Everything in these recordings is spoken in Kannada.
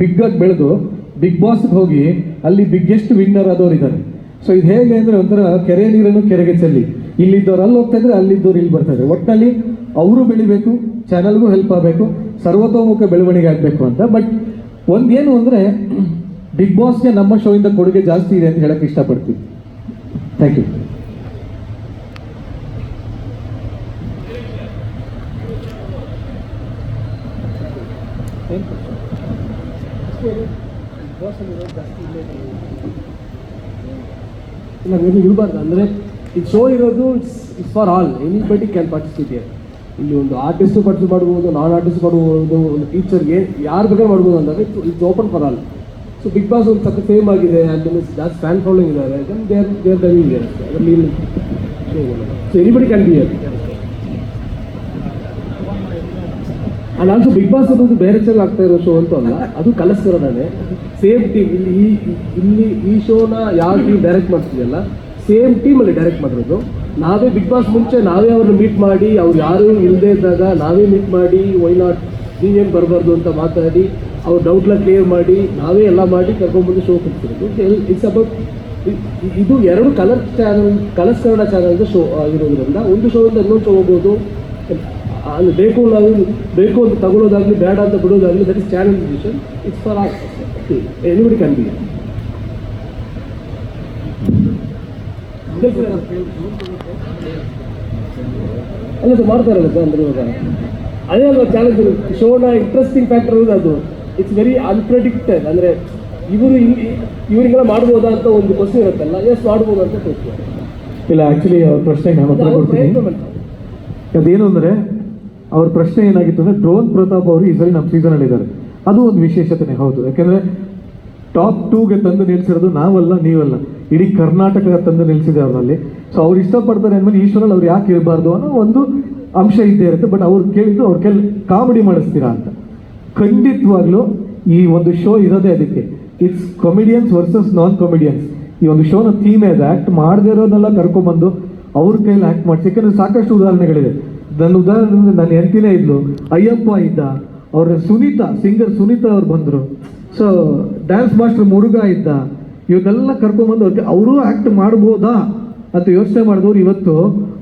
ಬಿಗ್ ಆಗಿ ಬೆಳೆದು ಬಿಗ್ ಬಾಸ್ ಹೋಗಿ ಅಲ್ಲಿ ಬಿಗ್ಗೆಸ್ಟ್ ವಿನ್ನರ್ ಆದವ್ರು ಇದ್ದಾರೆ. ಸೊ ಇದು ಹೇಗೆ ಅಂದ್ರೆ ಒಂಥರ ಕೆರೆ ನೀರನ್ನು ಕೆರೆಗೆ ಚೆಲ್ಲಿ. ಇಲ್ಲಿದ್ದವ್ರು ಅಲ್ಲಿ ಹೋಗ್ತಾ ಇದ್ರೆ ಅಲ್ಲಿದ್ದವ್ರು ಇಲ್ಲಿ ಬರ್ತಾ ಇದ್ದಾರೆ. ಒಟ್ಟಿನಲ್ಲಿ ಅವರು ಬೆಳಿಬೇಕು ಚಾನಲ್ಗೂ ಹೆಲ್ಪ್ ಆಗಬೇಕು, ಸರ್ವತೋಮುಖ ಬೆಳವಣಿಗೆ ಆಗಬೇಕು ಅಂತ. ಬಟ್ ಒಂದೇನು ಅಂದ್ರೆ ಬಿಗ್ ಬಾಸ್ಗೆ ನಮ್ಮ ಶೋಯಿಂದ ಕೊಡುಗೆ ಜಾಸ್ತಿ ಇದೆ ಅಂತ ಹೇಳಕ್ ಇಷ್ಟಪಡ್ತೀವಿ ಥ್ಯಾಂಕ್ ಯು ಇಲ್ಲ ಇರಬಾರ್ದು. ಅಂದರೆ ಇದು ಶೋ ಇರೋದು it's for all anybody can participate ಇಲ್ಲಿ ಒಂದು ಆರ್ಟಿಸ್ಟು ಪಾರ್ಟಿಸಿಪೇಟ್ ಮಾಡ್ಬೋದು ನಾನ್ ಆರ್ಟಿಸ್ಟ್ ಮಾಡ್ಬೋದು, ಒಂದು ಟೀಚರ್ಗೆ ಯಾರು ಬೇಕಾದ್ರೂ ಮಾಡ್ಬೋದು ಅಂದಾಗ it's open for all so big boss ಒಂದು ಸಕ್ಕ ಫೇಮ್ ಆಗಿದೆ ಅಲ್ಲಿ ಜಾಸ್ತಿ ಫ್ಯಾನ್ ಫಾಲೋಯಿಂಗ್ ಇದ್ದಾರೆ ದೇರ್ ದೇರ್ ಅದರಲ್ಲಿ so anybody can be and also big boss ಅನ್ನೋದು ಬೇರೆ ಚಾನಲ್ ಆಗ್ತಾ ಇರೋ ಶೋ ಅಂತೂ ಅಲ್ಲ. ಅದು ಕಲಸ್ಕರನೇ ಸೇಮ್ ಟೀಮ್ ಇಲ್ಲಿ ಈ ಇಲ್ಲಿ ಈ ಶೋನ ಯಾವ ಟೀಮ್ ಡೈರೆಕ್ಟ್ ಮಾಡ್ತಿದೆಯಲ್ಲ ಸೇಮ್ ಟೀಮಲ್ಲಿ ಡೈರೆಕ್ಟ್ ಮಾಡಿರೋದು. ನಾವೇ ಬಿಗ್ ಬಾಸ್ ಮುಂಚೆ ನಾವೇ ಅವ್ರನ್ನ ಮೀಟ್ ಮಾಡಿ, ಅವ್ರು ಯಾರು ಇಲ್ಲದೆ ಇದ್ದಾಗ ನಾವೇ ಮೀಟ್ ಮಾಡಿ ವೈ ನಾಟ್ ನೀವೇನು ಬರಬಾರ್ದು ಅಂತ ಮಾತಾಡಿ, ಅವ್ರ ಡೌಟ್ನ ಕ್ಲಿಯರ್ ಮಾಡಿ, ನಾವೇ ಎಲ್ಲ ಮಾಡಿ ಕರ್ಕೊಂಡ್ಬಂದು ಶೋ ಕೊಡ್ತಿರೋದು. ಇಟ್ಸ್ ಅಬೌಟ್ ಇದು ಎರಡು ಕಲರ್ ಚಾನಲ್ ಕಲರ್ಸ್ ಕನ್ನಡ ಚಾನಲ್ದು ಶೋ ಆಗಿರೋದ್ರಿಂದ ಒಂದು ಶೋಯಿಂದ ಇನ್ನೊಂದು ಶೋ ಹೋಗ್ಬೋದು. ಅಲ್ಲಿ ಬೇಕು ನಾವು ಬೇಕು ಅಂತ ತಗೊಳ್ಳೋದಾಗಲಿ ಬೇಡ ಅಂತ ಬಿಡೋದಾಗ್ಲಿ that is challenge decision it's for all anybody can be ಅಲ್ಲ ಸರ್ ಮಾಡ್ತಾರಲ್ಲ ಸರ್ ಅಂದ್ರೆ ಇವಾಗ. ಅದೇ ಅಲ್ವಾ ಚಾಲೆಂಜ್ ಶೋನ ಇಂಟ್ರೆಸ್ಟಿಂಗ್ ಫ್ಯಾಕ್ಟರ್ ಇರೋದು ಅದು. ಇಟ್ಸ್ ವೆರಿ ಅನ್ಪ್ರೆಡಿಕ್ಟೆಡ್ ಅಂದರೆ ಇವರು ಇಲ್ಲಿ ಇವರಿಗೆಲ್ಲ ಮಾಡ್ಬೋದಾ ಅಂತ ಒಂದು ಕ್ವಶನ್ ಇರುತ್ತಲ್ಲ. ಎಸ್ ಮಾಡ್ಬೋದು ಅಂತ ತೋರಿಸ್ತಾರೆ ಇಲ್ಲ ಆಕ್ಚುಲಿ ಅವ್ರ ಪ್ರಶ್ನೆಗೆ ನಾನು ಉತ್ತರ ಕೊಡ್ತೀನಿ. ಅದೇನು ಅಂದ್ರೆ ಅವ್ರ ಪ್ರಶ್ನೆ ಏನಾಗಿತ್ತು ಅಂದ್ರೆ ಡ್ರೋನ್ ಪ್ರತಾಪ್ ಅವರು ಈ ಸರಿ ನಮ್ಮ ಸೀಸನ್ ಅಲ್ಲಿ ಇದ್ದಾರೆ. ಅದು ಒಂದು ವಿಶೇಷತೆನೇ, ಹೌದು. ಯಾಕಂದ್ರೆ ಟಾಪ್ ಟೂಗೆ ತಂದು ನಿಲ್ಸಿರೋದು ನಾವಲ್ಲ, ನೀವಲ್ಲ. ಇಡೀ ಕರ್ನಾಟಕ ತಂದು ನಿಲ್ಲಿಸಿದೆ ಅವ್ರಲ್ಲಿ ಸೊ ಅವ್ರು ಇಷ್ಟಪಡ್ತಾರೆ ಅಂದ್ಮೇಲೆ ಈಶ್ವರಲ್ಲಿ ಅವ್ರು ಯಾಕೆ ಇರಬಾರ್ದು ಅನ್ನೋ ಒಂದು ಅಂಶ ಇದ್ದೇ ಇರುತ್ತೆ. ಬಟ್ ಅವ್ರು ಕೇಳಿದ್ದು ಅವ್ರ ಕೆಲ ಕಾಮಿಡಿ ಮಾಡಿಸ್ತೀರಾ ಅಂತ. ಖಂಡಿತವಾಗ್ಲೂ ಈ ಒಂದು ಶೋ ಇರೋದೇ ಅದಕ್ಕೆ. It's comedians versus non comedians ಈ ಒಂದು ಶೋನ ಥೀಮ್ ಇದೆ ಆಕ್ಟ್ ಮಾಡದೇ ಇರೋದನ್ನೆಲ್ಲ ಕರ್ಕೊಂಡ್ಬಂದು ಅವ್ರ ಕೈಲಿ ಆಕ್ಟ್ ಮಾಡಿಸಿ. ಯಾಕಂದ್ರೆ ಸಾಕಷ್ಟು ಉದಾಹರಣೆಗಳಿದೆ. ನನ್ನ ಉದಾಹರಣೆ ನನ್ನ ಹೆಂಡತಿನೇ ಇದ್ಲು, ಅಯ್ಯಪ್ಪ ಇದ್ದ, ಅವ್ರ ಸುನೀತಾ ಸಿಂಗರ್ ಸುನೀತಾ ಅವ್ರು ಬಂದರು. ಸೊ ಡ್ಯಾನ್ಸ್ ಮಾಸ್ಟರ್ ಮುರುಘ ಇದ್ದ ಇವನ್ನೆಲ್ಲ ಕರ್ಕೊಂಡ್ಬಂದು ಅವ್ರಿಗೆ, ಅವರು ಆ್ಯಕ್ಟ್ ಮಾಡ್ಬೋದಾ? ಅಂತ ಯೋಚನೆ ಮಾಡಿದವ್ರು ಇವತ್ತು,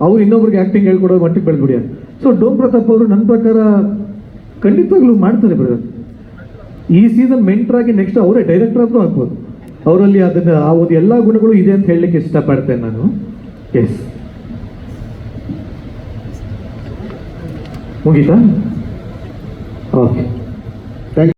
ಅವ್ರು ಇನ್ನೊಬ್ರಿಗೆ ಆ್ಯಕ್ಟಿಂಗ್ ಹೇಳ್ಕೊಡೋ ಮಟ್ಟಿಗೆ ಬೆಳೆದ್ಬಿಡ್ಯಾರ ಸೊ ಡೋಮ್ ಪ್ರತಾಪ್ ಅವರು ನನ್ನ ಪ್ರಕಾರ ಖಂಡಿತವಾಗ್ಲೂ ಮಾಡ್ತಾರೆ ಬರೋದು ಈ ಸೀಸನ್ ಮೆಂಟ್ರಾಗಿ ನೆಕ್ಸ್ಟ್ ಅವರೇ ಡೈರೆಕ್ಟರ್ ಆದ್ರೂ ಆಗ್ಬೋದು. ಅವರಲ್ಲಿ ಅದನ್ನ, ಆ ಒಂದು ಎಲ್ಲ ಗುಣಗಳು ಇದೆ ಅಂತ ಹೇಳಲಿಕ್ಕೆ ಇಷ್ಟಪಡ್ತೇನೆ ನಾನು. ಎಸ್ ಮುಗೀತಾ ಓಕೆ